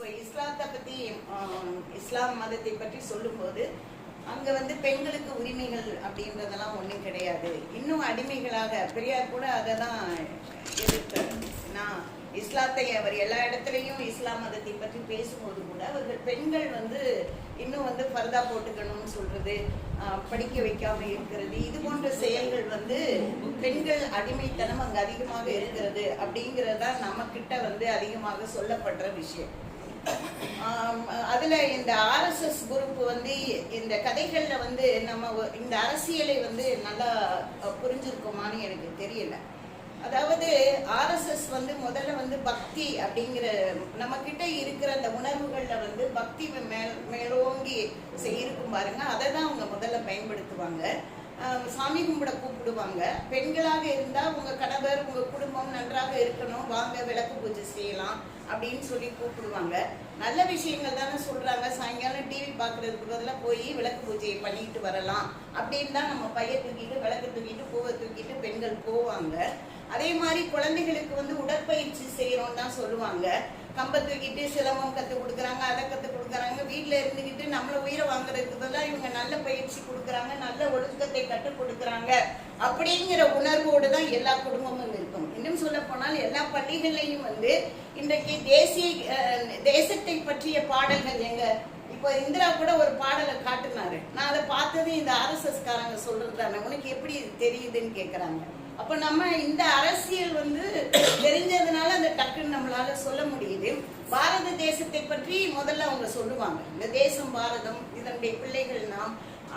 இப்போ இஸ்லாத்தை பத்தி இஸ்லாம் மதத்தை பற்றி சொல்லும்போது அங்க வந்து பெண்களுக்கு உரிமைகள் அப்படின்றதெல்லாம் ஒண்ணும் கிடையாது. இன்னும் அடிமைகளாக பெரியார் கூட அதை தான் எதிர்த்தார். நான் இஸ்லாத்தை அவர் எல்லா இடத்துலையும் இஸ்லாம் மதத்தை பற்றி பேசும்போது கூட அவர்கள் பெண்கள் வந்து இன்னும் வந்து பர்தா போட்டுக்கணும்னு சொல்றது படிக்க வைக்காம இருக்கிறது இது போன்ற செயல்கள் வந்து பெண்கள் அடிமைத்தனம் அங்கே அதிகமாக இருக்கிறது அப்படிங்கிறது நம்ம கிட்ட வந்து அதிகமாக சொல்லப்படுற விஷயம். அதுல இந்த ஆர்எஸ்எஸ் குரூப் வந்து இந்த கதைகள்ல வந்து நம்ம இந்த அரசியலை வந்து நல்லா புரிஞ்சிருக்கோமான்னு எனக்கு தெரியல. அதாவது ஆர்எஸ்எஸ் வந்து முதல்ல வந்து பக்தி அப்படிங்கிற நம்ம கிட்ட இருக்கிற அந்த உணர்வுகள்ல வந்து பக்தி மேல் மேலோங்கி இருக்கும் பாருங்க. அதை தான் அவங்க முதல்ல பயன்படுத்துவாங்க. சாமி கும்பிட கூப்பிடுவாங்க. பெண்களாக இருந்தால் உங்கள் கணவர் உங்கள் குடும்பம் நன்றாக இருக்கணும் வாங்க விளக்கு பூஜை செய்யலாம் அப்படின்னு சொல்லி கூப்பிடுவாங்க. நல்ல விஷயங்கள் தானே சொல்கிறாங்க சாயங்காலம் டிவி பார்க்குறதுக்கு பதிலாக போய் விளக்கு பூஜையை பண்ணிட்டு வரலாம் அப்படின்னு தான் நம்ம பைய தூக்கிட்டு விளக்கு தூக்கிட்டு பூவை தூக்கிட்டு பெண்கள் போவாங்க. அதே மாதிரி குழந்தைகளுக்கு வந்து உடற்பயிற்சி செய்யறோம் தான் சொல்லுவாங்க. கம்பை தூக்கிட்டு சிலம்பம் கற்றுக் கொடுக்குறாங்க அதை கற்றுக் கொடுக்குறாங்க. வீட்டில் இருந்துக்கிட்டு நம்மளை உயிரை வாங்குறதுக்கு பதிலாக இவங்க நல்ல பயிற்சி கொடுக்குறாங்க நல்ல ஒழுக்கத்தை கற்றுக் கொடுக்குறாங்க அப்படிங்கிற உணர்வோடு தான் எல்லா குடும்பமும் இருக்கும். இன்னும் சொல்ல போனால் எல்லா பள்ளிகள்லையும் வந்து இன்றைக்கு தேசிய தேசத்தை பற்றிய பாடல்கள் எங்க? இப்போ இந்திரா கூட ஒரு பாடலை காட்டுனாரு. நான் அதை பார்த்தது இந்த ஆர்எஸ்எஸ்காரங்க சொல்றது தானே உனக்கு எப்படி தெரியுதுன்னு கேட்குறாங்க அப்போ நம்ம இந்த அரசியல் வந்து டக்குன்னு நம்மளால சொல்ல முடியுது. பாரத தேசத்தை பற்றி முதல்ல அவங்க சொல்லுவாங்க. இந்த தேசம் பாரதம் இதனுடைய பிள்ளைகள் நாம்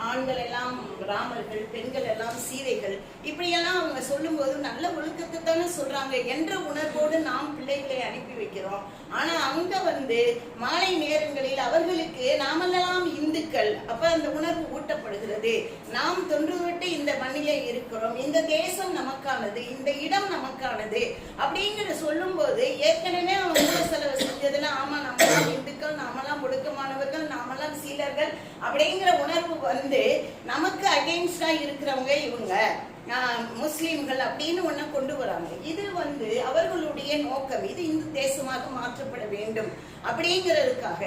ஆண்கள் எல்லாம் ராமர்கள் பெண்கள் எல்லாம் சீதைகள் இப்படியெல்லாம் அவங்க சொல்லும்போது நல்ல ஒழுக்கத்தை தானே சொல்றாங்க என்ற உணர்வோடு நாம் பிள்ளைகளை அனுப்பி வைக்கிறோம். ஆனா அங்க வந்து மாலை நேரங்களில் அவர்களுக்கு நாமெல்லாம் இந்துக்கள் அப்ப அந்த உணர்வு ஊட்டப்படுகிறது. நாம் தொன்று விட்டு இந்த மண்ணிலே இருக்கிறோம் இந்த தேசம் நமக்கானது இந்த இடம் நமக்கானது அப்படிங்கிற சொல்லும்போது ஏற்கனவே அவன் மூல செலவு செஞ்சதுல ஆமா நம்மளாம் இந்துக்கள் நாமெல்லாம் ஒழுக்கமானவர்கள் நாமெல்லாம் சீலர்கள் அப்படிங்கிற உணர்வு வந்து வந்து நமக்கு அகெயின்ஸ்டா இருக்கிறவங்க இவங்க. முஸ்லீம்கள் அப்படின்னு ஒண்ணு கொண்டு வராங்க. இது வந்து அவர்களுடைய நோக்கம். இது இந்து தேசமாக மாற்றப்பட வேண்டும். அப்படிங்கிறதுக்காக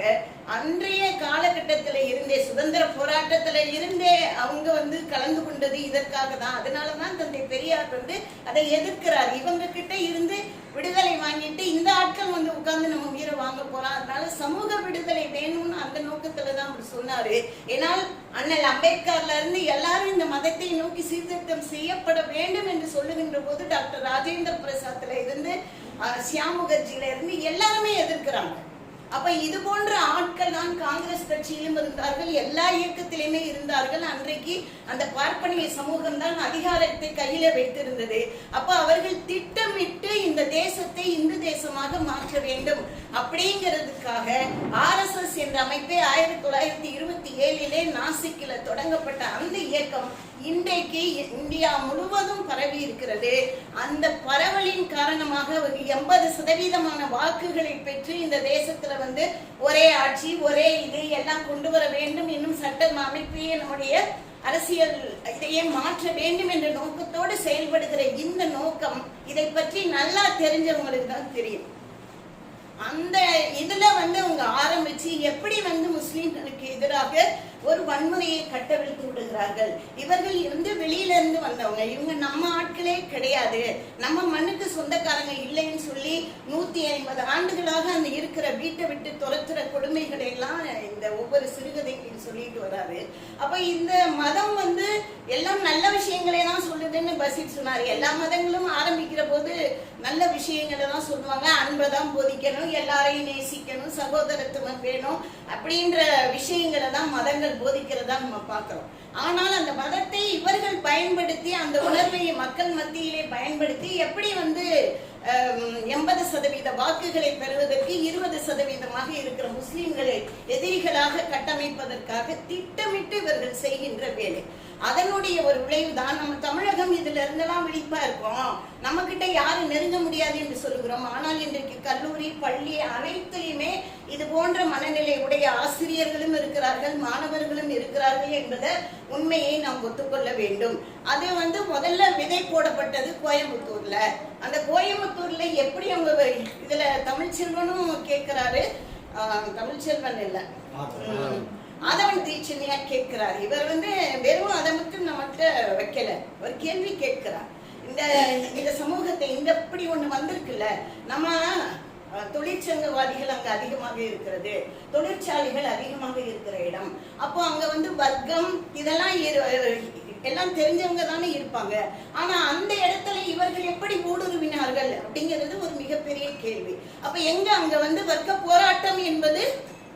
அன்றைய காலகட்டத்துல இருந்தே சுதந்திர போராட்டத்துல இருந்தே அவங்க வந்து கலந்து கொண்டது இதற்காக தான். அதனாலதான் தந்தை பெரியார் வந்து அதை எதிர்க்கிறார். இவங்க கிட்ட இருந்து விடுதலை வாங்கிட்டு இந்த ஆட்கள் வந்து உட்கார்ந்து நம்ம உயிரை வாங்க போறோம். அதனால சமூக விடுதலை வேணும்னு அந்த நோக்கத்துல தான் அவர் சொன்னாரு. ஏன்னால் அண்ணல் அம்பேத்கர்ல இருந்து எல்லாரும் இந்த மதத்தை நோக்கி சீர்திருத்தம் செய்யப்பட வேண்டும் என்று சொல்லுகின்ற போது டாக்டர் ராஜேந்திர பிரசாத்ல இருந்து சியாம் முகர்ஜியில இருந்து எல்லாருமே எதிர்க்கிறாங்க. அப்ப இது போன்ற ஆட்கள் தான் காங்கிரஸ் கட்சியிலும் இருந்தார்கள் எல்லா இயக்கத்திலுமே இருந்தார்கள். அன்றைக்கு அந்த பார்ப்பனிய சமூகம் தான் அதிகாரத்தை கையில வைத்திருந்தது. அப்ப அவர்கள் திட்டமிட்டு இந்த தேசத்தை இந்து தேசமாக மாற்ற வேண்டும் அப்படிங்கிறதுக்காக ஆர் எஸ் எஸ் என்ற அமைப்பை ஆயிரத்தி தொள்ளாயிரத்தி இருபத்தி ஏழிலே நாசிக்கில தொடங்கப்பட்ட அந்த இயக்கம் இன்றைக்கு இந்தியா முழுவதும் பரவி இருக்கிறது. அந்த பரவலின் காரணமாக ஒரு எண்பது சதவீதமான வாக்குகளை பெற்று இந்த தேசத்துல வந்து ஒரே ஆட்சி ஒரே இது எல்லாம் கொண்டு வர வேண்டும் இன்னும் சட்டம் அமைப்பையே நம்முடைய அரசியல் இதையே மாற்ற வேண்டும் என்ற நோக்கத்தோடு செயல்படுகிற இந்த நோக்கம் இதை பற்றி நல்லா தெரிஞ்சவங்களுக்கு தான் தெரியும். அந்த இதுல வந்து அவங்க ஆரம்பிச்சு எப்படி வந்து முஸ்லீம்களுக்கு எதிராக ஒரு வன்முறையை கட்டவிழ்த்து விடுகிறார்கள்? இவர்கள் இருந்து வெளியில இருந்து வந்தவங்க. இவங்க நம்ம ஆட்களே கிடையாது. நம்ம மண்ணுக்கு சொந்தக்காரங்க இல்லைன்னு சொல்லி நூத்தி ஐம்பது ஆண்டுகளாக அந்த இருக்கிற வீட்டை விட்டு துரத்துற கொடுமைகளை எல்லாம் இந்த ஒவ்வொரு சிறுகதைகளையும் சொல்லிட்டு வராரு. அப்ப இந்த மதம் வந்து எல்லாம் நல்ல விஷயங்களை தான் சொல்லுதுன்னு பசிட் சொன்னாரு. எல்லா மதங்களும் ஆரம்பிக்கிற போது நல்ல விஷயங்களை தான் சொல்லுவாங்க. அன்பை தான் போதிக்கணும். எல்லாரையும் நேசிக்கணும் சகோதரத்துவம் வேணும் அப்படின்ற விஷயங்களை தான் மதங்கள் போதிக்கிறதா நம்ம பார்க்கிறோம். ஆனால் அந்த மதத்தை இவர்கள் பயன்படுத்தி அந்த உணர்வை மக்கள் மத்தியிலே பயன்படுத்தி எப்படி வந்து எண்பது சதவீத வாக்குகளை பெறுவதற்கு இருபது சதவீதமாக இருக்கிற முஸ்லிம்களை எதிரிகளாக கட்டமைப்பதற்காக திட்டமிட்டு இவர்கள் செய்கின்ற வேலை. அதனுடைய ஒரு விளைவு தான் நம்ம தமிழகம் இதுல இருந்தெல்லாம் விழிப்பா இருக்கோம். நம்ம கிட்ட யாரும் நெருங்க முடியாது என்று சொல்லுகிறோம். ஆனால் இன்றைக்கு கல்லூரி பள்ளி அனைத்திலுமே இது போன்ற மனநிலை உடைய ஆசிரியர்களும் இருக்கிறார்கள் மாணவர்களும் இருக்கிறார்கள் என்பதை உண்மையை நாம் ஒத்துக்கொள்ள வேண்டும். அது வந்து முதல்ல விதை போடப்பட்டது கோயம்புத்தூர்ல. அந்த கோயம்புத்தூர்ல எப்படி அவங்க இதுல தமிழ்ச்செல்வனும் கேட்கிறாரு. தமிழ்ச்செல்வன் இல்ல. ம், சின்னையா கேட்கிறார்? இவர் வந்து வெறும் அதை மட்டும் நம்மகிட்ட வைக்கல. ஒரு கேள்வி கேட்கிறார். இந்த இந்த சமூகத்தை இந்த இப்படி ஒண்ணு வந்திருக்குல்ல நம்ம தொழிற்சங்கவாதிகள் அங்க அதிகமாக இருக்கிறது. தொழிற்சாலைகள் அதிகமாக இருக்கிற இடம். அப்போ அங்க வந்து வர்க்கம் இதெல்லாம் எல்லாம் தெரிஞ்சவங்க தானே இருப்பாங்க. ஆனா அந்த இடத்துல இவர்கள் எப்படி ஊடுருவினார்கள் அப்படிங்கிறது ஒரு மிகப்பெரிய கேள்வி. அப்ப எங்க அங்க வந்து வர்க்க போராட்டம் என்பது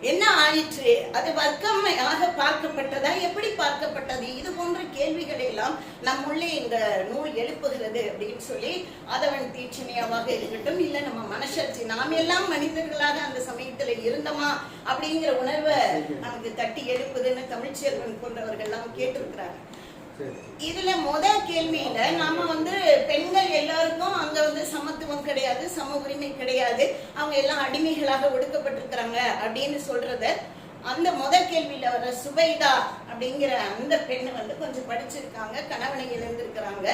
என்ன ஆயிற்று? அது வர்க்கமாக பார்க்கப்பட்டதா? எப்படி பார்க்கப்பட்டது? இது போன்ற கேள்விகளை எல்லாம் நம்முள்ளே இந்த நூல் எழுப்புகிறது அப்படின்னு சொல்லி அதவன் தீட்சணையாவாக இருக்கட்டும் இல்ல நம்ம மனசாட்சி நாம் எல்லாம் மனிதர்களாக அந்த சமயத்துல இருந்தோமா அப்படிங்கிற உணர்வை நமக்கு தட்டி எழுப்புதுன்னு தமிழ்ச்செல்வன் போன்றவர்கள் எல்லாம் கேட்டிருக்கிறாங்க. இதுல முத கேள்வியில நாம வந்து எல்லாருக்கும் அங்க வந்து சமத்துவம் கிடையாது சம உரிமை கிடையாது. அவங்க எல்லாம் அடிமைகளாக ஒடுக்கப்பட்டிருக்கிறாங்க அப்படின்னு சொல்றத அந்த முத கேள்வியில வர சுபைதா அப்படிங்கிற அந்த பெண் வந்து கொஞ்சம் படிச்சிருக்காங்க கணவனை இழந்திருக்கிறாங்க.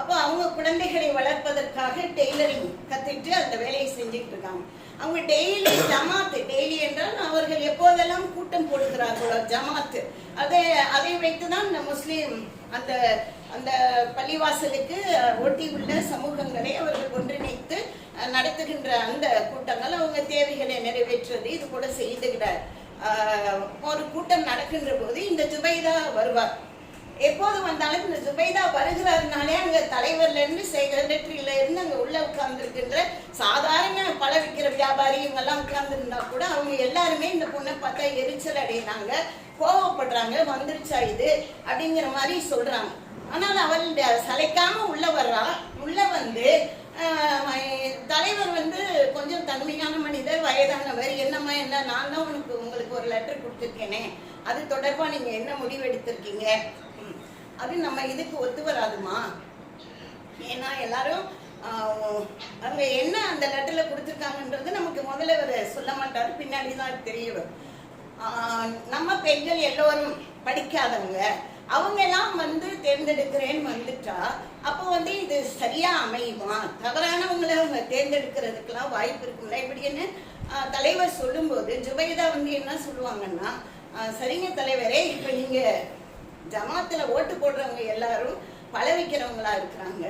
அப்போ அவங்க குழந்தைகளை வளர்ப்பதற்காக டெய்லரிங் கத்துட்டு அந்த வேலையை செஞ்சுட்டு இருக்காங்க. அவங்க டெய்லி ஜமாத்து டெய்லி என்றால் அவர்கள் எப்போதெல்லாம் கூட்டம் போடுகிறார்களோ ஜமாத்து. அதை அதை வைத்துதான் இந்த முஸ்லீம் அந்த அந்த பள்ளிவாசலுக்கு ஒட்டி உள்ள சமூகங்களை அவர்கள் ஒன்றிணைத்து அஹ், நடத்துகின்ற அந்த கூட்டங்கள் அவங்க தேவைகளை நிறைவேற்றுவது இது போல செய்துகிறார். ஒரு கூட்டம் நடக்கின்ற போது இந்த ஜுபைதா வருவார். எப்போது வந்தாலும் இந்த ஜுபைதா வருகிறாருனாலே அங்கே தலைவர்லேருந்து செக்ரட்டரியிலேருந்து அங்கே உள்ளே அங்க உட்கார்ந்துருக்கின்ற சாதாரண பழ விற்கிற வியாபாரி இவங்கெல்லாம் உட்கார்ந்துருந்தா கூட அவங்க எல்லாருமே இந்த பொண்ணை பார்த்தா எரிச்சல் அடையினாங்க கோவப்படுறாங்க வந்துருச்சா இது அப்படிங்கிற மாதிரி சொல்கிறாங்க ஆனால் அவள் சளைக்காம உள்ளே வர்றா உள்ளே வந்து தலைவர் வந்து கொஞ்சம் தன்மையான மனிதர் வயதானவர் என்னம்மா என்ன நான் தான் உனக்கு உங்களுக்கு ஒரு லெட்டர் கொடுத்துருக்கேனே. அது தொடர்பாக நீங்கள் என்ன முடிவு எடுத்திருக்கீங்க அது நம்ம இதுக்கு ஒத்து வராதுமா? ஏன்னா எல்லாரும் அவங்க என்ன அந்த லெட்டர்ல கொடுத்துருக்காங்கன்றது நமக்கு முதல்ல அவர் சொல்ல மாட்டாரு பின்னாடி தான் நம்ம பெண்கள் எல்லோரும் படிக்காதவங்க அவங்க எல்லாம் வந்து தேர்ந்தெடுக்கிறேன்னு வந்துட்டா அப்போ வந்து இது சரியா அமையுமா? தவறானவங்களை அவங்க தேர்ந்தெடுக்கிறதுக்கெல்லாம் வாய்ப்பு இருக்கும்ல இப்படின்னு ஆஹ், தலைவர் சொல்லும்போது ஜுபைதா வந்து என்ன சொல்லுவாங்கன்னா ஆஹ், சரிங்க தலைவரே இப்போ நீங்க ஜமாத்தில் ஓட்டு போடுறவங்க எல்லாரும் பல வைக்கிறவங்களா இருக்கிறாங்க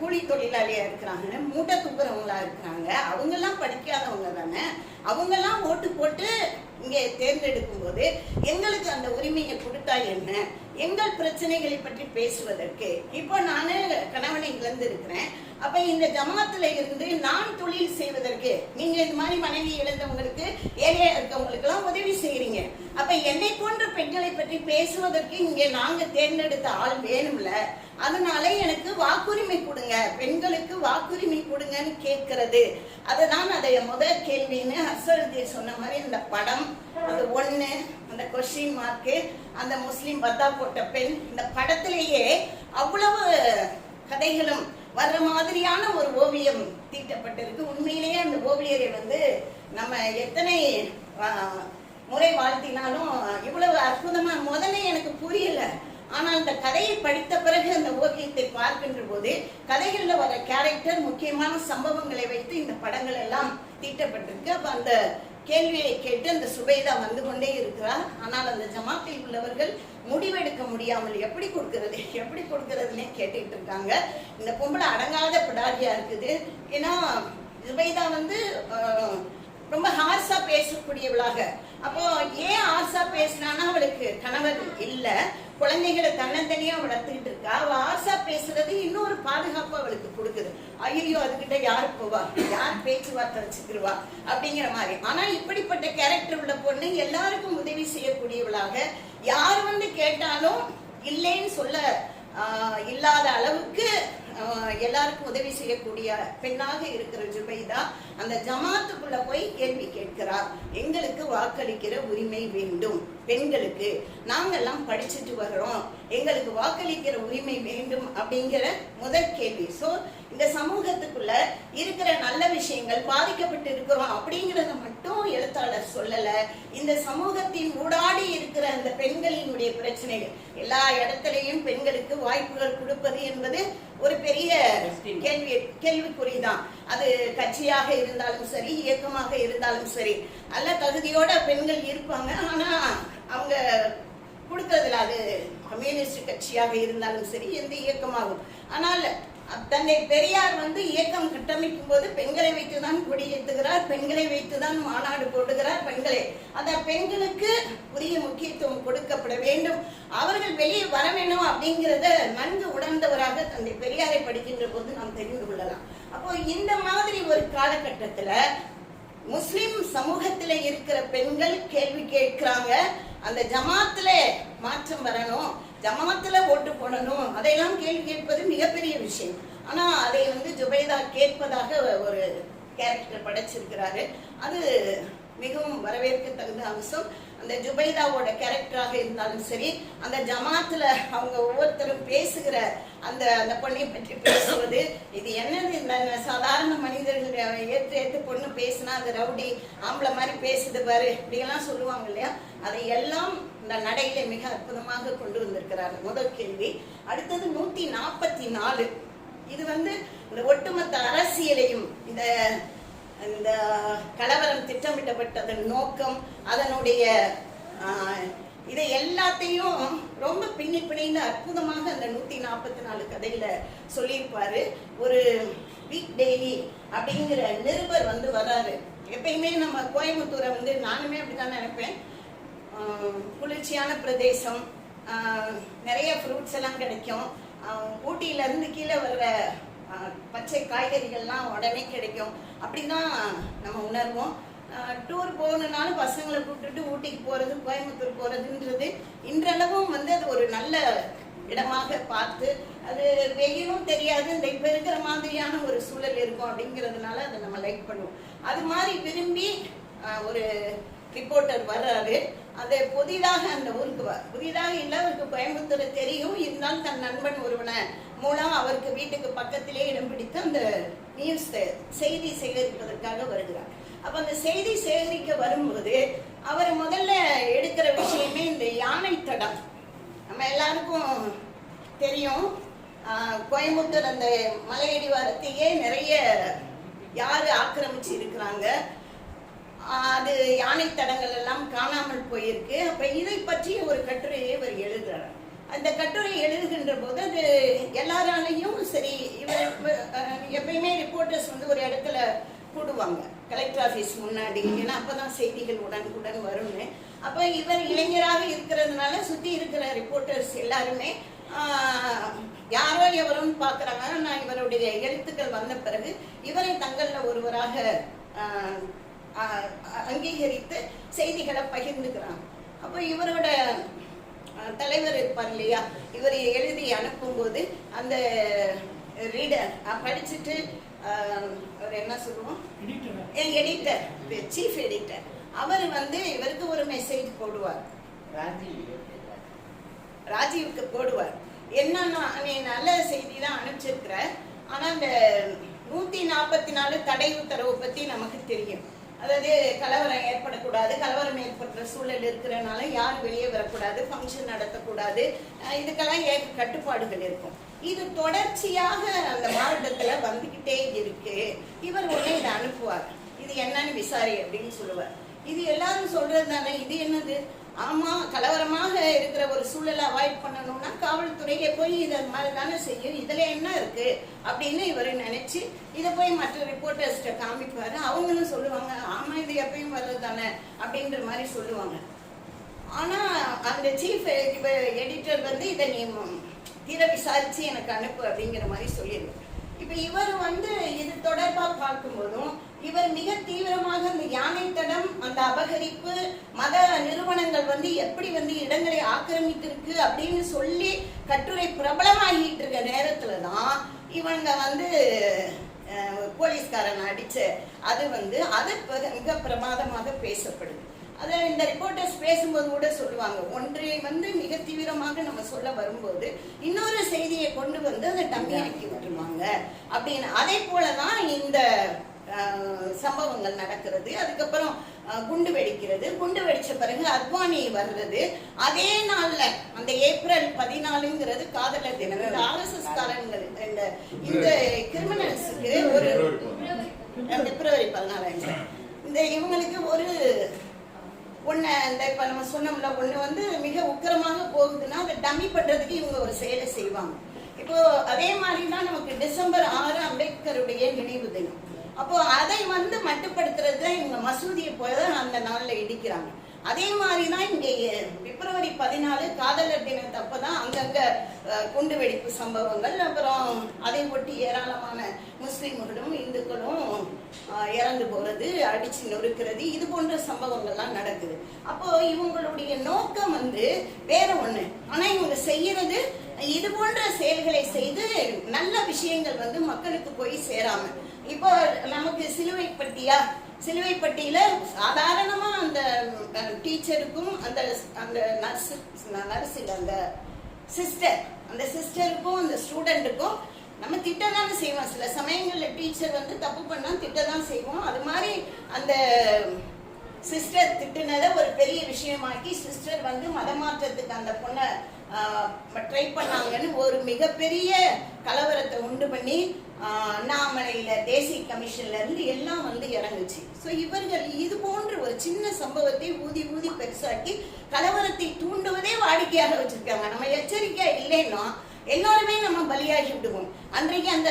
கூலி தொழிலாளியா இருக்கிறாங்க மூட்டை தூக்குறவங்களா இருக்கிறாங்க. அவங்கெல்லாம் படிக்காதவங்க தானே. அவங்கெல்லாம் ஓட்டு போட்டு இங்கே தேர்ந்தெடுக்கும் போது எங்களுக்கு அந்த உரிமையை கொடுத்தா என்ன? எங்கள் பிரச்சனைகளை பற்றி பேசுவதற்கு. இப்போ நான் கணவனை இழந்திருக்கிறேன். அப்ப இந்த ஜமாத்துல இருந்து நான் தொழில் செய்வதற்கு. நீங்க இந்த மாதிரி மனைவி இழந்தவங்களுக்கு ஏழையா இருக்கவங்களுக்கு எல்லாம் உதவி செய்யறீங்க அப்ப என்னை போன்ற பெண்களை பற்றி பேசுவதற்கு இங்கே நாங்க தேர்ந்தெடுத்த ஆள் வேணும்ல. அதனால எனக்கு வாக்குரிமை கொடுங்க. பெண்களுக்கு வாக்குரிமை கொடுங்கன்னு கேட்கறது. அதுதான் அதை முதல் கேள்வின்னு அசருதி சொன்ன மாதிரி இந்த படம். அது ஒண்ணு. அந்த கொஸ்டின் மார்க்கு அந்த முஸ்லீம் பத்தா போட்ட பெண் இந்த படத்திலேயே அவ்வளவு கதைகளும் வர்ற மாதிரியான ஒரு ஓவியம் தீட்டப்பட்டிருக்கு. உண்மையிலேயே அந்த ஓவியரை வந்து நம்ம எத்தனை முறை வாழ்த்தினாலும் இவ்வளவு அற்புதமா முதல்ல எனக்கு புரியல. ஆனால் அந்த கதையை படித்த பிறகு அந்த ஓவியத்தை பார்க்கின்ற போது கதைகளில் வர கேரக்டர் முக்கியமான சம்பவங்களை வைத்து இந்த படங்கள் எல்லாம் தீட்டப்பட்டிருக்கு. அப்ப அந்த கேள்வியை கேட்டு அந்த சுபைதா வந்து கொண்டே இருக்கிறார். ஆனால் அந்த ஜமாத்தில் உள்ளவர்கள் முடிவெடுக்க முடியாமல் எப்படி கொடுக்கறது எப்படி கொடுக்கறதுன்னே கேட்டுக்கிட்டு இருக்காங்க. இந்த பொம்பளை அடங்காத பிடாரியா இருக்குது. ஏன்னா சுபைதா வந்து ரொம்ப ஹார்ஸா பேசக்கூடியவளாக. அப்போ ஏன் ஹார்ஸா பேசினானா அவளுக்கு கணவர் இல்ல. குழந்தைகளை தன்னந்தனியா வளர்த்துக்கிட்டு இருக்கா. அவ ஆர்ஷா பேசுறது இன்னொரு பாதுகாப்பு அவளுக்கு கொடுக்குது. ஐயோ அதுகிட்ட யாரு போவா? யார் பேச்சுவார்த்தை வச்சுக்கிருவா? அப்படிங்கிற மாதிரி. ஆனா இப்படிப்பட்ட கேரக்டர் உள்ள பொண்ணு எல்லாருக்கும் உதவி செய்யக்கூடியவளாக. யார் வந்து கேட்டாலும் இல்லைன்னு சொல்ல ஆஹ், இல்லாத அளவுக்கு எல்லாருக்கும் உதவி செய்யக்கூடிய பெண்ணாக இருக்கிற ஜுபைதா. அந்த ஜமாத்துக்குள்ள போய் கேள்வி கேட்கிறார். எங்களுக்கு வாக்களிக்கிற உரிமை வேண்டும். பெண்களுக்கு நாங்கெல்லாம் படிச்சுட்டு வர்றோம். எங்களுக்கு வாக்களிக்கிற உரிமை வேண்டும் அப்படிங்கிற முதல் கேள்வி. சோ இந்த சமூகத்துக்குள்ள இருக்கிற நல்ல விஷயங்கள் பாதிக்கப்பட்டு இருக்கிறோம் அப்படிங்கறத மட்டும் எழுத்தாளர் சொல்லல. இந்த சமூகத்தின் ஊடாடி இருக்கிற அந்த பெண்களினுடைய பிரச்சனைகள். எல்லா இடத்துலையும் பெண்களுக்கு வாய்ப்புகள் கொடுப்பது என்பது ஒரு பெரிய கேள்வி கேள்விக்குறிதான். அது கட்சியாக இருந்தாலும் சரி இயக்கமாக இருந்தாலும் சரி. நல்ல தகுதியோட பெண்கள் இருப்பாங்க. ஆனா அவங்க கொடுத்ததுல அது கம்யூனிஸ்ட் கட்சியாக இருந்தாலும் சரி எந்த இயக்கமாகும் ஆனால் தந்தை பெரியார் வந்து இயக்கம் கட்டமைக்கும் போது பெண்களை வைத்துதான் கொடியேற்றுகிறார் பெண்களை வைத்துதான் மாநாடு போடுகிறார் பெண்களை. அந்த பெண்களுக்கு உரிய முக்கியத்துவம் கொடுக்கப்பட வேண்டும். அவர்கள் வெளியே வர வேணும் அப்படிங்கிறத நன்கு உணர்ந்தவராக தந்தை பெரியாரை படிக்கின்ற போது நாம் தெரிந்து கொள்ளலாம். அப்போ இந்த மாதிரி ஒரு காலகட்டத்துல முஸ்லிம் சமூகத்துல இருக்கிற பெண்கள் கேள்வி கேட்கிறாங்க. அந்த ஜமாத்துல மாற்றம் வரணும் ஜமாத்துல ஓட்டு போடணும் அதையெல்லாம் கேள்வி கேட்பது மிகப்பெரிய விஷயம். ஆனா அதை வந்து ஜுபைதா கேட்பதாக ஒரு கேரக்டர் படைச்சிருக்கிறாரு. அது மிகவும் வரவேற்க தகுந்த அம்சம். அந்த ஜுபைதாவோட கேரக்டராக இருந்தாலும் சரி அந்த ஜமாத்துல அவங்க ஒவ்வொருத்தரும் பேசுகிற அந்த அந்த பொண்ணை பற்றி பேசுவது இது என்னது இந்த சாதாரண மனிதர்கள் ஏற்று ஏற்று பொண்ணு பேசினா அது ரவுடி ஆம்பளை மாதிரி பேசுது பாரு இப்படியெல்லாம் சொல்லுவாங்க இல்லையா? அதை எல்லாம் இந்த நடையில மிக அற்புதமாக கொண்டு வந்திருக்கிறார். முதல் கேள்வி. அடுத்தது நூத்தி நாற்பத்தி நாலு. இது வந்து இந்த ஒட்டுமொத்த அரசியலையும் இந்த இந்த கலவரம் திட்டமிட்டப்பட்டதன் நோக்கம் அதனுடைய இதை எல்லாத்தையும் ரொம்ப பின்னி பிணைந்து அற்புதமாக அந்த நூத்தி நாற்பத்தி நாலு கதையில சொல்லியிருப்பாரு. ஒரு வீக் டெய்லி அப்படிங்கிற நிருபர் வந்து வராரு எப்பயுமே நம்ம கோயம்புத்தூரை வந்து நானுமே அப்படிதான் நினைப்பேன். குளிர்ச்சியான பிரதேசம் நிறைய ஃப்ரூட்ஸ் எல்லாம் கிடைக்கும். ஊட்டியிலேருந்து ஊட்டியில இருந்து கீழே வர்ற பச்சை காய்கறிகள்லாம் உடனே கிடைக்கும். அப்படிதான் நம்ம உணர்வோம். டூர் போகணுன்னாலும் பசங்களை கூப்பிட்டுட்டு ஊட்டிக்கு போகிறது கோயம்புத்தூர் போகிறதுன்றது இன்றளவும் வந்து அது ஒரு நல்ல இடமாக பார்த்து அது வெயிலும் தெரியாது இந்த இப்போ இருக்கிற மாதிரியான ஒரு சூழல் இருக்கும் அப்படிங்கிறதுனால அதை நம்ம லைக் பண்ணுவோம். அது மாதிரி விரும்பி ஒரு ரிப்போர்ட்டர் வர்றாரு. அது புதிதாக அந்த ஊருக்கு புதிதாக இல்லை அவருக்கு கோயம்புத்தூர் தெரியும். இருந்தாலும் தன் நண்பன் ஒருவனை மூலம் அவருக்கு வீட்டுக்கு பக்கத்திலே இடம் பிடித்து அந்த நியூஸ் செய்தி சேகரிப்பதற்காக வருகிறார். அப்ப அந்த செய்தி சேகரிக்க வரும்போது அவர் முதல்ல எடுக்கிற விஷயமே இந்த யானை தடம். நம்ம எல்லாருக்கும் தெரியும். கோயம்புத்தூர் அந்த மலையடிவாரத்தையே நிறைய யாரு ஆக்கிரமிச்சு இருக்கிறாங்க அது யானை தடங்கள் எல்லாம் காணாமல் போயிருக்கு. அப்ப இதை பற்றி ஒரு கட்டுரையை இவர் எழுதுகிறார் அந்த கட்டுரை எழுதுகின்ற போது அது எல்லாராலையும் சரி இவர் எப்பயுமே ரிப்போர்ட்டர்ஸ் வந்து ஒரு இடத்துல கூடுவாங்க. கலெக்டர் ஆஃபீஸ் முன்னாடி ஏன்னா அப்பதான் செய்திகள் உடனுக்குடன் வரும்னு. அப்போ இவர் இளைஞராக இருக்கிறதுனால சுற்றி இருக்கிற ரிப்போர்ட்டர்ஸ் எல்லாருமே யாரோ எவரும் பார்க்குறாங்க நான் இவருடைய எழுத்துக்கள் வந்த பிறகு இவரை தங்களில் ஒருவராக அங்கீகரித்து செய்திகளை பகிர்ந்துக்கிறாங்க. அப்போ இவரோட தலைவர் இருப்பார் இல்லையா? இவர் எழுதி அனுப்பும்போது அந்த ரீடர் படிச்சுட்டு அவர் என்ன சொல்லுவோம்? என் எடிட்டர் சீஃப் எடிட்டர் அவர் வந்து இவருக்கு ஒரு மெசேஜ் போடுவார். ராஜீவுக்கு போடுவார். என்னன்னா நீ நல்ல செய்தி தான் அனுப்பிச்சிருக்கிற ஆனா இந்த நூத்தி நாற்பத்தி நாலு தடை உத்தரவு பத்தி நமக்கு தெரியும். அதாவது கலவரம் ஏற்படக்கூடாது கலவரம் ஏற்படுற சூழல் இருக்கிறனால யார் வெளியே வரக்கூடாது ஃபங்க்ஷன் நடத்தக்கூடாது இதுக்கெல்லாம் ஏ கட்டுப்பாடுகள் இருக்கும். இது தொடர்ச்சியாக அந்த மாவட்டத்துல வந்துகிட்டே இருக்கு. இவர் உடனே இதை அனுப்புவார். இது என்னன்னு விசாரி அப்படின்னு சொல்லுவார். இது எல்லாரும் சொல்றது தானே இது என்னது? ஆமா கலவரமாக இருக்கிற ஒரு சூழலை அவாய்ட் பண்ணணும்னா காவல்துறையே போய் இதை மாதிரி தானே செய்யும். இதுல என்ன இருக்கு அப்படின்னு இவர் நினைச்சு இதை போய் மற்ற ரிப்போர்ட்டர்ஸ்ட காமிப்பாரு. அவங்களும் சொல்லுவாங்க ஆமா இது எப்பயும் வர்றது தானே அப்படின்ற மாதிரி சொல்லுவாங்க. ஆனா அந்த சீஃப் எடிட்டர் வந்து இதை நீ தீர விசாரிச்சு எனக்கு அனுப்பு அப்படிங்கிற மாதிரி சொல்லியிருக்கேன் இப்ப இவர் வந்து இது தொடர்பா பார்க்கும்போதும் இவர் மிக தீவிரமாக அந்த யானை தடம் அந்த அபகரிப்பு மத நிறுவனங்கள் வந்து எப்படி வந்து இடங்களை ஆக்கிரமித்திருக்கு அப்படின்னு சொல்லி கட்டுரை பிரபலமாகிட்டு இருக்க நேரத்துல தான் இவங்க வந்து போலீஸ்காரன் அடிச்சு அது வந்து அது மிக பிரமாதமாக பேசப்படுது. அதை இந்த ரிப்போர்ட்டர்ஸ் பேசும்போது கூட சொல்லுவாங்க. ஒன்றை வந்து மிக தீவிரமாக நம்ம சொல்ல வரும்போது இன்னொரு செய்தியை கொண்டு வந்து அதை டம்மி ஆக்கி விட்டுருவாங்க. அப்படின்னு. அதே போலதான் இந்த சம்பவங்கள் நடக்கிறது. அதுக்கப்புறம் குண்டு வெடிக்கிறது. குண்டு வெடிச்ச பிறகு அத்வானி வர்றது. அதே நாள்ல அந்த ஏப்ரல் பதினாலுங்கிறது காதலர் தினம். இந்த ஆர்எஸ்எஸ் காரங்கள் இந்த இந்த கிரிமினல்ஸுக்கு ஒரு பிப்ரவரி பதினாலாம் இந்த இவங்களுக்கு ஒரு ஒன்று இந்த இப்போ நம்ம சொன்னோம்ல ஒன்று வந்து மிக உக்கிரமாக போகுதுன்னா அதை டம்மி பண்ணுறதுக்கு இவங்க ஒரு செயலை செய்வாங்க. இப்போ அதே மாதிரி தான் நமக்கு டிசம்பர் ஆறு அம்பேத்கருடைய நினைவு தினம். அப்போ அதை வந்து மட்டுப்படுத்துறது தான் இவங்க மசூதியை போய் தான் அந்த நாளில் இடிக்கிறாங்க. அதே மாதிரி தான் இங்கே பிப்ரவரி பதினாலு காதலர் தினத்தப்போ தான் அங்கங்கே குண்டு வெடிப்பு சம்பவங்கள். அப்புறம் அதை ஒட்டி ஏராளமான முஸ்லீம்களும் இந்துக்களும் இறந்து போகிறது அடிச்சு நொறுக்கிறது இது போன்ற சம்பவங்கள்லாம் நடக்குது. அப்போ இவங்களுடைய நோக்கம் வந்து வேற ஒண்ணு. ஆனா இவங்க செய்யறது இது போன்ற செயல்களை செய்து நல்ல விஷயங்கள் வந்து மக்களுக்கு போய் சேராம இப்போ நமக்கு சிலுவைப்பட்டியா? சிலுவைப்பட்டியில சாதாரணமா அந்த டீச்சருக்கும் அந்த அந்த நர்ஸ் நர்ஸ் இல்லை அந்த சிஸ்டர் அந்த சிஸ்டருக்கும் அந்த ஸ்டூடெண்ட்டுக்கும் நம்ம திட்ட தானே செய்வோம். சில சமயங்களில் டீச்சர் வந்து தப்பு பண்ணால் திட்ட தான் செய்வோம். அது மாதிரி அந்த சிஸ்டர் திட்டுனதை ஒரு பெரிய விஷயமாக்கி சிஸ்டர் வந்து மதமாற்றத்துக்கு அந்த பொண்ணை ட்ரை பண்ணாங்கன்னு ஒரு மிகப்பெரிய கலவரத்தை உண்டு பண்ணி அண்ணாமலையில் தேசிய கமிஷன்லேருந்து எல்லாம் வந்து இறங்குச்சு. ஸோ இவர்கள் இது போன்ற ஒரு சின்ன சம்பவத்தை ஊதி ஊதி பெருசாக்கி கலவரத்தை தூண்டுவதே வாடிக்கையாக வச்சிருக்காங்க. நம்ம எச்சரிக்கையாக இல்லைன்னா எல்லாருமே நம்ம பலியாகி விடுவோம். அன்றைக்கு அந்த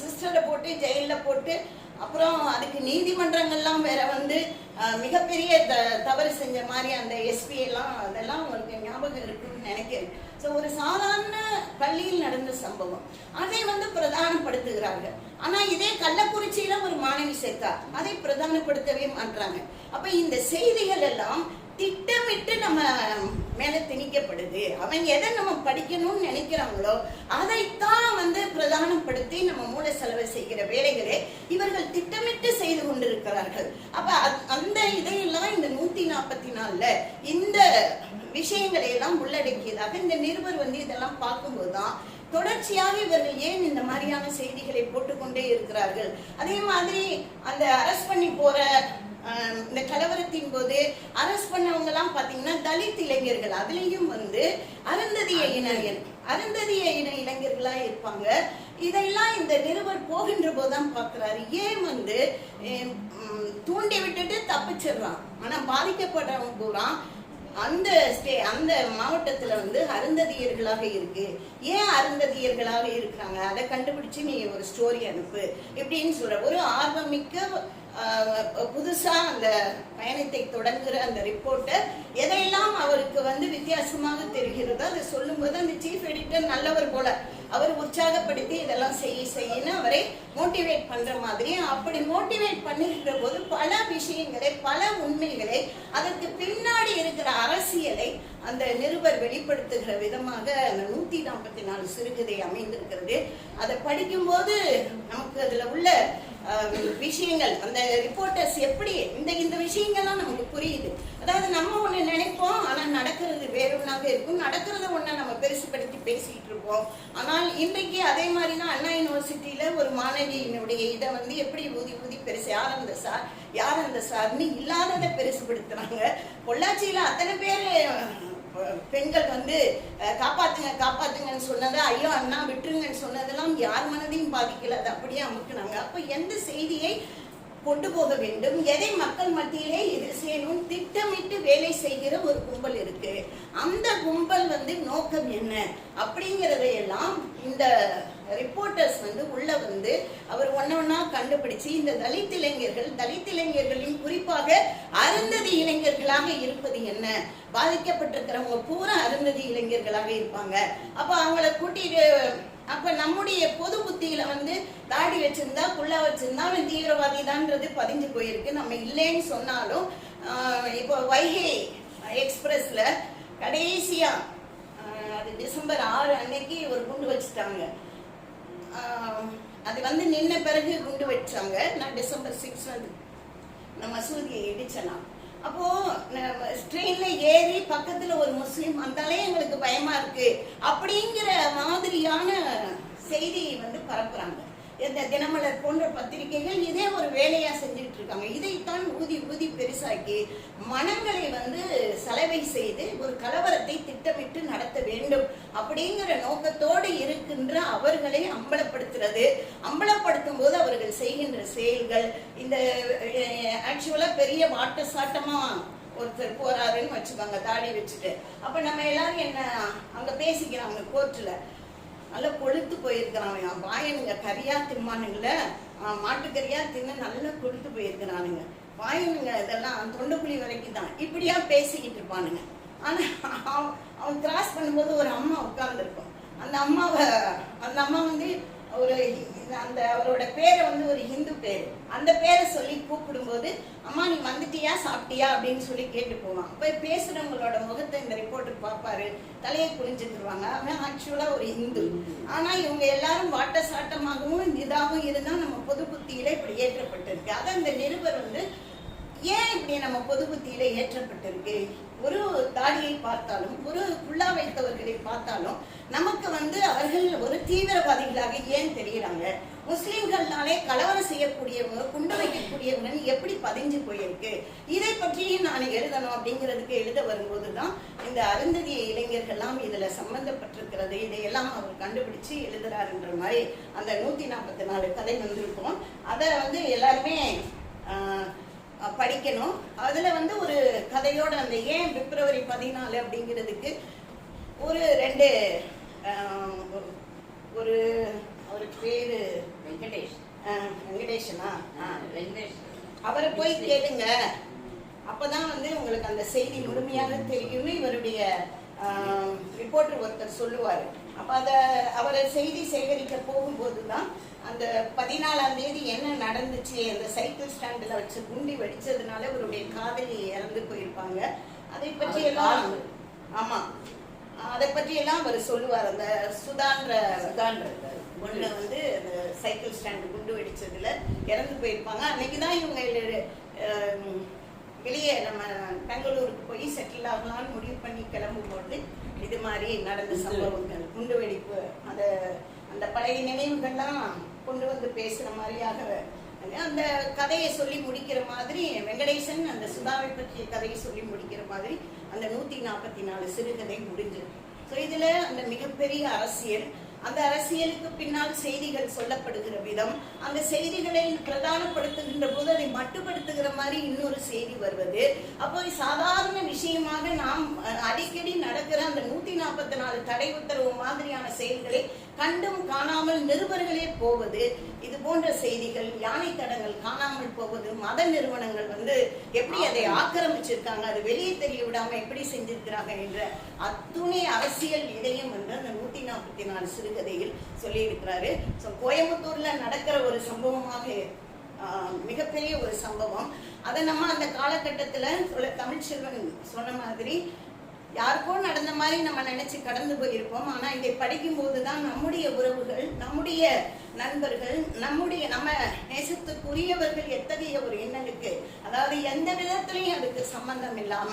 சிஸ்டரை போட்டு ஜெயிலில் போட்டு அப்புறம் அதுக்கு நீதிமன்றங்கள்லாம் வேற வந்து மிகப்பெரிய த தவறு செஞ்ச மாதிரி அந்த எஸ்பி எல்லாம் அதெல்லாம் உங்களுக்கு ஞாபகம் இருக்குன்னு நினைக்கிறேன். ஸோ ஒரு சாதாரண பள்ளியில் நடந்த சம்பவம். அதை வந்து பிரதானப்படுத்துகிறார்கள். ஆனா இதே கள்ளக்குறிச்சியில ஒரு மாணவி சேர்த்தா அதை பிரதானப்படுத்தவே மாட்றாங்க. அப்ப இந்த செய்திகள் எல்லாம் திட்டமிட்டு நம்ம மேல திணிக்கப்படுது. அவங்க எதை நம்ம படிக்கணும்னு நினைக்கிறாங்களோ அதைத்தான் வந்து பிரதானப்படுத்தி நம்ம மூளை செலவு செய்கிற வேலைகளை இவர்கள் திட்டமிட்டு செய்து கொண்டிருக்கிறார்கள். அப்ப அந்த இதையெல்லாம் இந்த நூத்தி நாற்பத்தி நாலுல இந்த விஷயங்களை எல்லாம் உள்ளடக்கியதாக இந்த நிருபர் வந்து இதெல்லாம் பார்க்கும்போதுதான் தொடர்ச்சியாக இவர்கள் ஏன் இந்த மாதிரியான செய்திகளை போட்டுக்கொண்டே இருக்கிறார்கள்? அதே மாதிரி அந்த அரெஸ்ட் பண்ணி போற இந்த கலவரத்தின் போது அரெஸ்ட் பண்ணவங்க எல்லாம் பாத்தீங்கன்னா தலித் இளைஞர்கள். அதுலயும் வந்து அருந்ததிய இளைஞர் அருந்ததிய இன இளைஞர்களா இருப்பாங்க. இதெல்லாம் இந்த நிருபர் போகின்ற போதுதான் பாக்குறாரு ஏன் வந்து தூண்டி விட்டுட்டு தப்பிச்சிடுறான். ஆனா பாதிக்கப்படுறவங்க பூரா அந்த ஸ்டே அந்த மாவட்டத்துல வந்து அருந்ததியர்களாக இருக்கு. ஏன் அருந்ததியர்களாக இருக்காங்க? அதை கண்டுபிடிச்சு நீ ஒரு ஸ்டோரி அனுப்பு. இப்படின்னு சொல்ற. ஒரு ஆர்வமிக்க புதுசாக அந்த பயணத்தை தொடங்குற அந்த ரிப்போர்ட்டர் எதையெல்லாம் அவருக்கு வந்து வித்தியாசமாக தெரிகிறதோ அதை சொல்லும்போது அந்த சீஃப் எடிட்டர் நல்லவர் போல அவர் உற்சாகப்படுத்தி இதெல்லாம் செய்ய செய்யன்னு அவரை மோட்டிவேட் பண்ற மாதிரி அப்படி மோட்டிவேட் பண்ணுகிற போது பல விஷயங்களை பல உண்மைகளை அதற்கு பின்னாடி இருக்கிற அரசியலை அந்த நிருபர் வெளிப்படுத்துகிற விதமாக அந்த நூத்தி நாற்பத்தி நாலு சிறுகதை அமைந்திருக்கிறது. அதை படிக்கும்போது நமக்கு அதுல உள்ள விஷயங்கள் அந்த ரிப்போர்ட்டர்ஸ் எப்படி இந்த இந்த விஷயங்கள்லாம் நமக்கு புரியுது. அதாவது நம்ம ஒண்ணு நினைப்போம் ஆனா நடக்கிறது வேறொன்னாக இருக்கும். நடக்கிறத ஒண்ணு நம்ம பெருசுப்படுத்தி பேசிட்டு இருப்போம். ஆனால் இன்றைக்கு அதே மாதிரி தான் அண்ணா யூனிவர்சிட்டியில ஒரு மாணவியினுடைய இதை வந்து எப்படி ஊதி ஊதி பெருசு யார் அந்த சார் யார் அந்த சார்னு இல்லாததை பெருசுப்படுத்துறாங்க பொள்ளாச்சியில அத்தனை பேர் பெண்கள் வந்து காப்பாத்துங்க காப்பாத்துங்கன்னு சொன்னதை ஐயோ அண்ணா விட்டுருங்கன்னு சொன்னதெல்லாம் யார் மனதையும் பாதிக்கல. அது அப்படியே அமுக்குனாங்க. அப்ப எந்த செய்தியை கொண்டு போக வேண்டும். எதை மக்கள் மத்தியிலே இது செய்யணும் திட்டமிட்டு வேலை செய்கிற ஒரு கும்பல் இருக்கு. அந்த கும்பல் வந்து நோக்கம் என்ன? அப்படிங்கிறதையெல்லாம் இந்த ரிப்போர்ட்டர்ஸ் வந்து உள்ள வந்து அவர் ஒண்ணு ஒண்ணா கண்டுபிடிச்சு இந்த தலித் இளைஞர்கள் தலித் இளைஞர்களின் குறிப்பாக அருந்ததி இளைஞர்களாக இருப்பது என்ன? பாதிக்கப்பட்டிருக்கிறவங்க பூரா அருந்ததி இளைஞர்களாக இருப்பாங்க. அப்ப அவங்கள கூட்டிட்டு அப்ப நம்முடைய பொது புத்தியில வந்து தாடி வச்சிருந்தா புல்லா வச்சிருந்தா அவன் தீவிரவாதி தான்றது பதிஞ்சு போயிருக்கு. நம்ம இல்லைன்னு சொன்னாலும் இப்போ வைகை எக்ஸ்பிரஸ்ல கடைசியா அது டிசம்பர் ஆறு அன்னைக்கு ஒரு குண்டு வச்சுட்டாங்க. அது வந்து நின்ன பிறகு குண்டு வச்சாங்க. நான் டிசம்பர் சிக்ஸ் வந்து நம்ம சூரிய இடிச்சலாம் அப்போ ட்ரெயின்ல ஏறி பக்கத்துல ஒரு முஸ்லீம் வந்தாலே எங்களுக்கு பயமா இருக்கு. அப்படிங்கிற மாதிரியான செய்தியை வந்து பரப்புறாங்க. இந்த தினமலர் போன்ற பத்திரிகைகள் இதே ஒரு வேலையா செஞ்சுட்டு இருக்காங்க இதைத்தான் ஊதி ஊதி பெருசாக்கி மனங்களை வந்து சலவை செய்து ஒரு கலவரத்தை திட்டமிட்டு நடத்த வேண்டும் அப்படிங்கிற நோக்கத்தோடு இருக்கின்ற அவர்களை அம்பலப்படுத்துறது. அம்பலப்படுத்தும் போது அவர்கள் செய்கின்ற செயல்கள் இந்த ஆக்சுவலா பெரிய வாட்ட சாட்டமா ஒருத்தர் போறாருன்னு வச்சுக்கோங்க தாடி வச்சுட்டு. அப்ப நம்ம எல்லாரும் என்ன அங்க பேசிக்கிறாங்க கோர்ட்டில் நல்லா கொழுத்து போயிருக்கிறானுங்க வாயனுங்க கறியா திம்மானுங்கள மாட்டுக்கறியா தின்னு நல்லா கொழுத்து போயிருக்கிறானுங்க. வாயனுங்க இதெல்லாம் தொண்டைக்குழி வரைக்கும் தான். இப்படியா பேசிக்கிட்டு இருப்பானுங்க. ஆனா அவன் அவன் கிராஸ் பண்ணும்போது ஒரு அம்மா உட்கார்ந்துருக்கும். அந்த அம்மாவை அந்த அம்மா வந்து ஒரு அந்த அவரோட பேரை வந்து ஒரு ஹிந்து பேர். அந்த பேரை சொல்லி கூப்பிடும்போது அம்மா நீ வந்துட்டியா சாப்பிட்டியா? அப்படின்னு சொல்லி கேட்டு போவான் போய் பேசுறவங்களோட முகத்தை இந்த ரிப்போர்ட்டர் பார்ப்பாரு. தலையை குளிஞ்சுக்குருவாங்க அவன் ஆக்சுவலாக ஒரு ஹிந்து. ஆனால் இவங்க எல்லாரும் வாட்ட சாட்டமாகவும் இதாகவும் இருந்தால் நம்ம பொது புத்தியில இப்படி ஏற்றப்பட்டிருக்கு. அதை அந்த நிருபர் வந்து ஏன் இப்படி நம்ம பொது புத்தியில ஏற்றப்பட்டிருக்கு? ஒரு தாடியை பார்த்தாலும் ஒரு குள்ளா வைத்தவர்களை பார்த்தாலும் நமக்கு வந்து அவர்கள் ஒரு தீவிரவாதிகளாக ஏன் தெரியுறாங்க? முஸ்லிம்கள்னாலே கலவரம் செய்யக்கூடியவங்க குண்டு வைக்கக்கூடியவங்கன்னு எப்படி பதிஞ்சு போயிருக்கு? இதை பற்றியும் நான் எழுதணும் அப்படிங்கிறதுக்கு எழுத வரும்போது தான் இந்த அருந்ததிய இளைஞர்கள்லாம் இதில் சம்பந்தப்பட்டிருக்கிறது. இதையெல்லாம் அவர் கண்டுபிடிச்சு எழுதுறாருன்ற மாதிரி அந்த நூற்றி நாற்பத்தி நாலு கதை வந்திருக்கும். அதை வந்து எல்லாருமே ஆஹ், படிக்கணும். அதுல வந்து ஒரு கதையோட அந்த ஏன் பிப்ரவரி பதினாலு அப்படிங்கிறதுக்கு ஒரு ரெண்டு ஒரு- ஒரு பேரு வெங்கடேஷ். வெங்கடேஷனா? வெங்கடேஷ். அவரை போய் கேளுங்க. அப்பதான் வந்து உங்களுக்கு அந்த செய்தி முழுமையாக தெரியும்னு இவருடைய ரிப்போர்ட்டர் ஒருத்தர் சொல்லுவார். அப்ப அத அவரை செய்தி சேகரிக்க போகும்போது தான் அந்த பதினாலாம் தேதி என்ன நடந்துச்சு அந்த சைக்கிள் ஸ்டாண்டில் வச்சு குண்டி வெடிச்சதுனால இவருடைய காதலி இறந்து போயிருப்பாங்க அதை பற்றி எல்லாம் காதல். ஆமா அதை பற்றி எல்லாம் அவர் சொல்லுவார் அந்த சுதான்ற சுதான் இருக்காரு. ஒண்ணு வந்து அந்த சைக்கிள் ஸ்டாண்ட் குண்டு வெடிச்சதுல இறந்து போயிருப்பாங்க அன்னைக்கு தான் இவங்க வெளியே நம்ம பெங்களூருக்கு போய் செட்டில் ஆகலாம்னு முடிவு பண்ணி கிளம்பும்போது இது மாதிரி நடந்த சம்பவங்கள் குண்டு வெடிப்பு அந்த அந்த பழைய நினைவுகள்லாம் கொண்டு வந்து பேசுற மாதிரியாக அந்த கதையை சொல்லி முடிக்கிற மாதிரி வெங்கடேசன் அந்த சுதாவை பற்றிய கதையை சொல்லி முடிக்கிற மாதிரி அந்த நூத்தி நாற்பத்தி நாலு சிறுகதை முடிஞ்சது ஸோ இதுல அந்த மிகப்பெரிய அரசியல் அந்த அரசியலுக்கு பின்னால் செய்திகள் சொல்லப்படுகிற விதம் அந்த செய்திகளை பிரதானப்படுத்துகின்ற போது அதை மட்டுப்படுத்துகிற மாதிரி இன்னொரு செய்தி வருவது. அப்போ சாதாரண விஷயமாக நாம் அடிக்கடி நடக்கிற அந்த நூத்தி நாற்பத்தி நாலு தடை உத்தரவு மாதிரியான செயல்களை கண்டும் காணாமல் நிருபர்களே போவது இது போன்ற செய்திகள் யானை தடங்கள் காணாமல் போவது மத நிறுவனங்கள் வந்து எப்படி அதை ஆக்கிரமிச்சிருக்காங்க அது வெளியே தெரிய விடாம எப்படி செஞ்சிருக்கிறாங்க என்ற அத்துணை அரசியல் இதையும் வந்து அந்த நூத்தி நாற்பத்தி நாலு சிறுகதையில் சொல்லியிருக்கிறாரு. ஸோ கோயம்புத்தூர்ல நடக்கிற ஒரு சம்பவமாக மிகப்பெரிய ஒரு சம்பவம். அதை நம்ம அந்த காலகட்டத்துல தமிழ்ச்செல்வன் சொன்ன மாதிரி யாருக்கோ நடந்த மாதிரி நம்ம நினைச்சு கடந்து போயிருப்போம். ஆனா இதை படிக்கும்போது தான் நம்முடைய உறவுகள் நம்முடைய நண்பர்கள் நம்முடைய நம்ம நேசத்துக்குரியவர்கள் எத்தகைய ஒரு எண்ணலுக்கு அதாவது எந்த விதத்திலையும் அதுக்கு சம்பந்தம் இல்லாம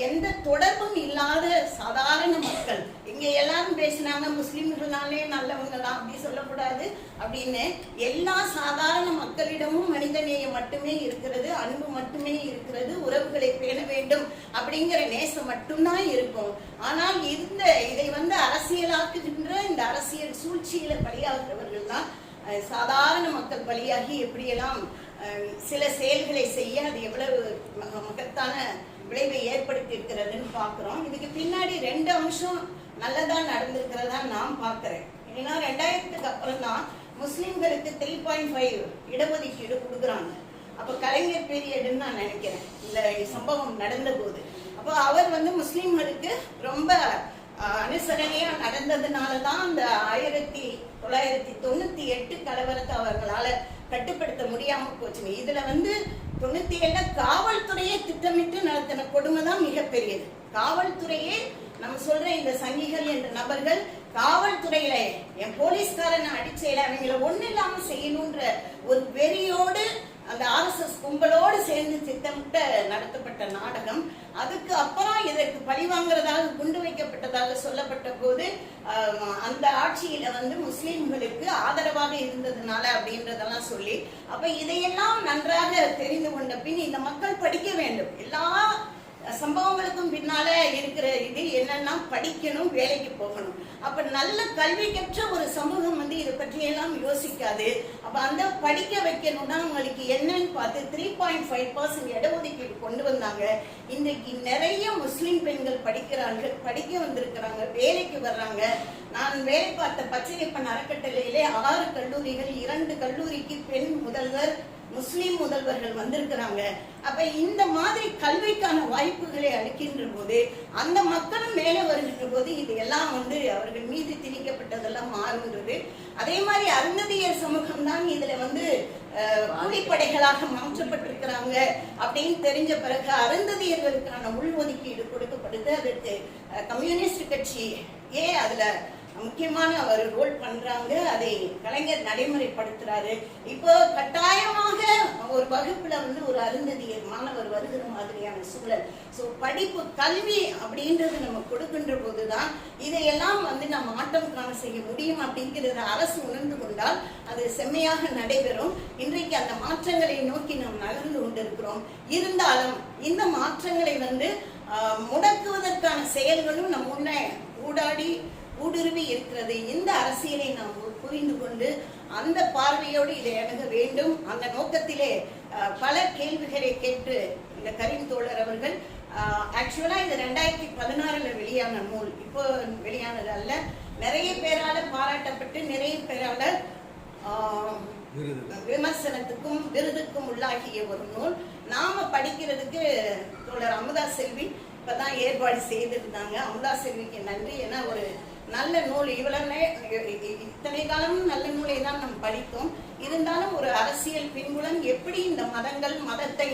எந்த தொடர்பும் இல்லாத சாதாரண மக்கள் இங்க எல்லாரும் பேசினாங்க முஸ்லிம்கள்னாலே நல்லவங்க தான் அப்படி சொல்லக்கூடாது அப்படின்னு எல்லா சாதாரண மக்களிடமும் மனிதநேயம் மட்டுமே இருக்கிறது அன்பு மட்டுமே இருக்கிறது உறவுகளை பேண வேண்டும் அப்படிங்கிற நேசம் மட்டும் மட்டும்தான் இருக்கும். ஆனால் இந்த இதை வந்து அரசியலாக்குகின்ற இந்த அரசியல் சூழ்ச்சியில பலியாகிறவர்கள் தான் சாதாரண மக்கள் பலியாகி எப்படியெல்லாம் சில செயல்களை செய்ய அது எவ்வளவு மக- மகத்தான விளைவை ஏற்படுத்தி இருக்கிறதுன்னு பார்க்குறோம். இதுக்கு பின்னாடி ரெண்டு அம்சம் நல்லதா நடந்திருக்கிறதா நான் பார்க்குறேன். ஏன்னா ரெண்டாயிரத்துக்கு அப்புறம் தான் முஸ்லிம்களுக்கு த்ரீ பாயிண்ட் ஃபைவ் இடஒதுக்கீடு கொடுக்குறாங்க. அப்போ கலைஞர் பீரியடுன்னு நான் நினைக்கிறேன். இந்த சம்பவம் நடந்த போது அப்போ அவர் வந்து முஸ்லீம்களுக்கு ரொம்ப அனுசரணையா நடந்ததுனால தான் அந்த ஆயிரத்தி தொள்ளாயிரத்தி தொண்ணூத்தி எட்டு கலவரத்தை அவர்களால கட்டுப்படுத்த முடியாம போச்சுங்க. இதுல வந்து தொண்ணூத்தி ஏழுல காவல்துறையே திட்டமிட்டு நடத்தின கொடுமை தான் மிகப்பெரியது. காவல்துறையே நம்ம சொல்ற இந்த சங்கிகள் என்ற நபர்கள் காவல்துறையில என் போலீஸ்காரனை அடிச்சேல அவங்கள ஒண்ணு இல்லாம செய்யணுன்ற ஒரு வெறியோடு அந்த ஆர்எஸ்எஸ் கும்பலோடு சேர்ந்து திட்டமிட்ட நடத்தப்பட்ட நாடகம். அதுக்கு அப்புறம் இதற்கு பழிவாங்கிறதாக குண்டு வைக்கப்பட்டதாக சொல்லப்பட்ட போது அந்த ஆட்சியில வந்து முஸ்லிம்களுக்கு ஆதரவாக இருந்ததுனால அப்படின்றதெல்லாம் சொல்லி அப்ப இதையெல்லாம் நன்றாக தெரிந்து கொண்ட பின் இந்த மக்கள் படிக்க வேண்டும். எல்லா சம்பவங்களுக்கும் பின்னால இருக்கிற இது என்னன்னா படிக்கணும் வேலைக்கு போகணும். அப்ப நல்ல கல்வி கற்ற ஒரு சமூகம் வந்து இதை பற்றி எல்லாம் யோசிக்காது. அப்ப அந்த படிக்க வைக்கணும்னா அவங்களுக்கு என்னன்னு பார்த்து த்ரீ பாயிண்ட் ஃபைவ் பர்சன்ட் இடஒதுக்கீடு கொண்டு வந்தாங்க. இன்றைக்கு நிறைய முஸ்லிம் பெண்கள் படிக்கிறாங்க படிக்க வந்திருக்கிறாங்க வேலைக்கு வர்றாங்க. நான் வேலை பார்த்த பச்சையப்பன் அறக்கட்டளையிலே ஆறு கல்லூரிகள் இரண்டு கல்லூரிக்கு பெண் முதல்வர் முஸ்லீம் முதல்வர்கள் வந்திருக்கிறாங்க. அப்ப இந்த மாதிரி கல்விக்கான வாய்ப்புகளை அளிக்கின்ற போது அந்த மக்களும் மேலே வருகின்ற போது இது எல்லாம் வந்து அவர்கள் மீது திணிக்கப்பட்டதெல்லாம் மாறுன்றது அதே மாதிரி அருந்ததியர் சமூகம் தான் இதுல வந்து கூலிப்படைகளாக மாற்றப்பட்டிருக்கிறாங்க அப்படின்னு தெரிஞ்ச பிறகு அருந்ததியர்களுக்கான உள்ஒதுக்கீடு கொடுக்கப்படுது. அதற்கு கம்யூனிஸ்ட் கட்சி ஏன் அதுல முக்கியமான ஒரு ரோல் பண்றாங்க. அதை கலைஞர் நடைமுறைப்படுத்துறாரு. இப்போ கட்டாயமாக ஒரு வகுப்புல வந்து ஒரு அருந்ததியர் மாணவர் வருகிற மாதிரியான சூழல். ஸோ படிப்பு கல்வி அப்படின்றது நம்ம கொடுக்கின்ற போதுதான் இதையெல்லாம் வந்து நம்ம ஆட்டம் காண செய்ய முடியும் அப்படிங்கிறத அரசு உணர்ந்து கொண்டால் அது செம்மையாக நடைபெறும். இன்றைக்கு அந்த மாற்றங்களை நோக்கி நாம் நகர்ந்து கொண்டிருக்கிறோம். இருந்தாலும் இந்த மாற்றங்களை வந்து முடக்குவதற்கான செயல்களும் நம் முன்னே ஊடாடி ஊடுருவி இருக்கிறது. இந்த அரசியலை நாம் புரிந்து கொண்டு அந்த பார்வையோடு இதை அணுக வேண்டும். அந்த நோக்கத்திலே பல கேள்விகளை கேட்டு இந்த கரீம் தோழர் அவர்கள் ஆக்சுவலா இது ரெண்டாயிரத்தி பதினாறுல வெளியான நூல். இப்போ வெளியானது அல்ல. நிறைய பேரால பாராட்டப்பட்டு நிறைய பேரால விமர்சனத்துக்கும் விருதுக்கும் உள்ளாகிய ஒரு நூல். நாம படிக்கிறதுக்கு தோழர் அமுதா செல்வி இப்பதான் ஏற்பாடு செய்திருந்தாங்க. அமுதா செல்விக்கு நன்றி. ஏன்னா ஒரு நல்ல நூல் இவ்வளவு இத்தனை காலமும் நல்ல நூலை தான் நாம் படித்தோம். இருந்தாலும் ஒரு அரசியல் பின்புலம் எப்படி இந்த மதங்கள் மதத்தை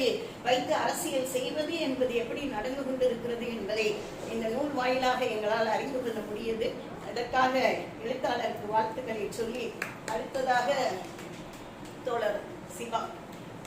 வைத்து அரசியல் செய்வது என்பது எப்படி நடந்து கொண்டிருக்கிறது என்பதை இந்த நூல் வாயிலாக எங்களால் அறிந்து கொள்ள முடியுது. அதற்காக எழுத்தாளருக்கு வாழ்த்துக்களை சொல்லி அடுத்ததாக தோழர் சிவா.